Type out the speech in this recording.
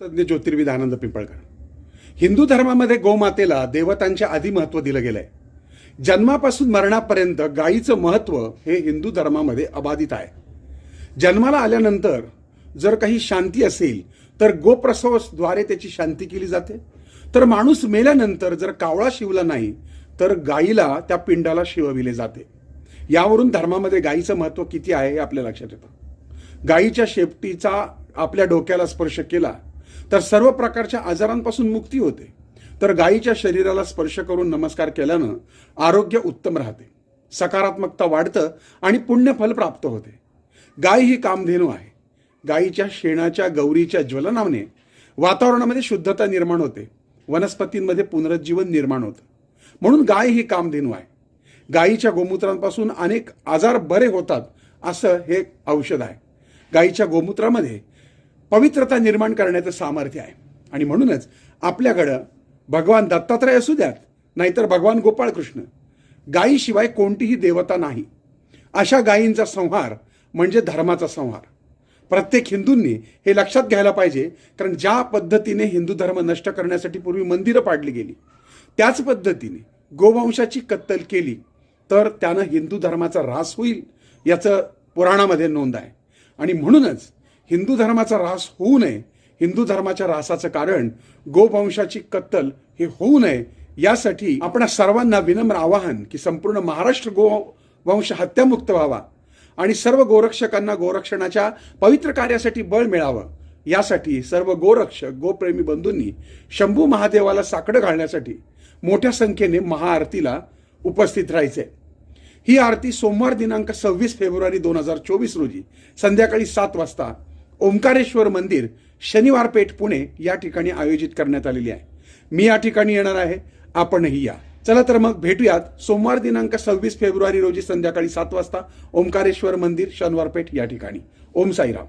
तज्ञ ज्योतिर्विद आनंद पिंपळकर. हिंदू धर्मामध्ये गोमातेला देवतांच्या आधी महत्त्व दिलं गेलं आहे जन्मापासून मरणापर्यंत गायीचं महत्त्व हे हिंदू धर्मामध्ये अबाधित आहे. जन्माला आल्यानंतर जर काही शांती असेल तर गोप्रसवाद्वारे त्याची शांती केली जाते. तर माणूस मेल्यानंतर जर कावळा शिवला नाही तर गायीला त्या पिंडाला शिवविले जाते. यावरून धर्मामध्ये गायीचं महत्त्व किती आहे हे आपल्या लक्षात येतं. गायीच्या शेपटीचा आपल्या डोक्याला स्पर्श केला तर सर्व प्रकारच्या आजारांपासून मुक्ती होते. तर गायीच्या शरीराला स्पर्श करून नमस्कार केल्यानं आरोग्य उत्तम राहते. सकारात्मकता वाढतं आणि पुण्यफल प्राप्त होते. गाय ही कामधेनू आहे. गायीच्या शेणाच्या गौरीच्या ज्वलनाने वातावरणामध्ये शुद्धता निर्माण होते. वनस्पतींमध्ये पुनरुज्जीवन निर्माण होतं. म्हणून गाय ही कामधेनू आहे. गायीच्या गोमूत्रांपासून अनेक आजार बरे होतात असं हे औषध आहे. गायीच्या गोमूत्रामध्ये पवित्रता निर्माण करण्याचं सामर्थ्य आहे. आणि म्हणूनच आपल्याकडं भगवान दत्तात्रय असू द्यात नाहीतर भगवान गोपाळकृष्ण. गायीशिवाय कोणतीही देवता नाही. अशा गायींचा संहार म्हणजे धर्माचा संहार. प्रत्येक हिंदूंनी हे लक्षात घ्यायला पाहिजे कारण ज्या पद्धतीने हिंदू धर्म नष्ट करण्यासाठी पूर्वी मंदिरं पाडली गेली त्याच पद्धतीने गोवंशाची कत्तल केली तर त्यानं हिंदू धर्माचा ऱ्हास होईल याचं पुराणामध्ये नोंद आहे. आणि म्हणूनच हिंदू धर्माचा ऱ्हास होऊ नये हिंदू धर्माच्या ऱ्हासाचं कारण गोवंशाची कत्तल हे होऊ नये यासाठी आपण सर्वांना विनम्र आवाहन की संपूर्ण महाराष्ट्र गोवंश हत्यामुक्त व्हावा आणि सर्व गोरक्षकांना गोरक्षणाच्या पवित्र कार्यासाठी बळ मिळावं. यासाठी सर्व गोरक्षक गोप्रेमी बंधूंनी शंभू महादेवाला साकडं घालण्यासाठी मोठ्या संख्येने महाआरतीला उपस्थित राहायचे. ही आरती सोमवार दिनांक सव्वीस फेब्रुवारी दोन हजार चोवीस रोजी संध्याकाळी सात वाजता ओंकारेश्वर मंदिर शनिवार पेठ पुणे या ठिकाणी आयोजित करण्यात आलेली आहे. मी या ठिकाणी येणार आहे. आपणही या. चला तर मग भेटूयात सोमवार दिनांक सव्वीस फेब्रुवारी रोजी संध्याकाळी सात वाजता ओंकारेश्वर मंदिर शनिवार पेठ या ठिकाणी. ओम साईराम.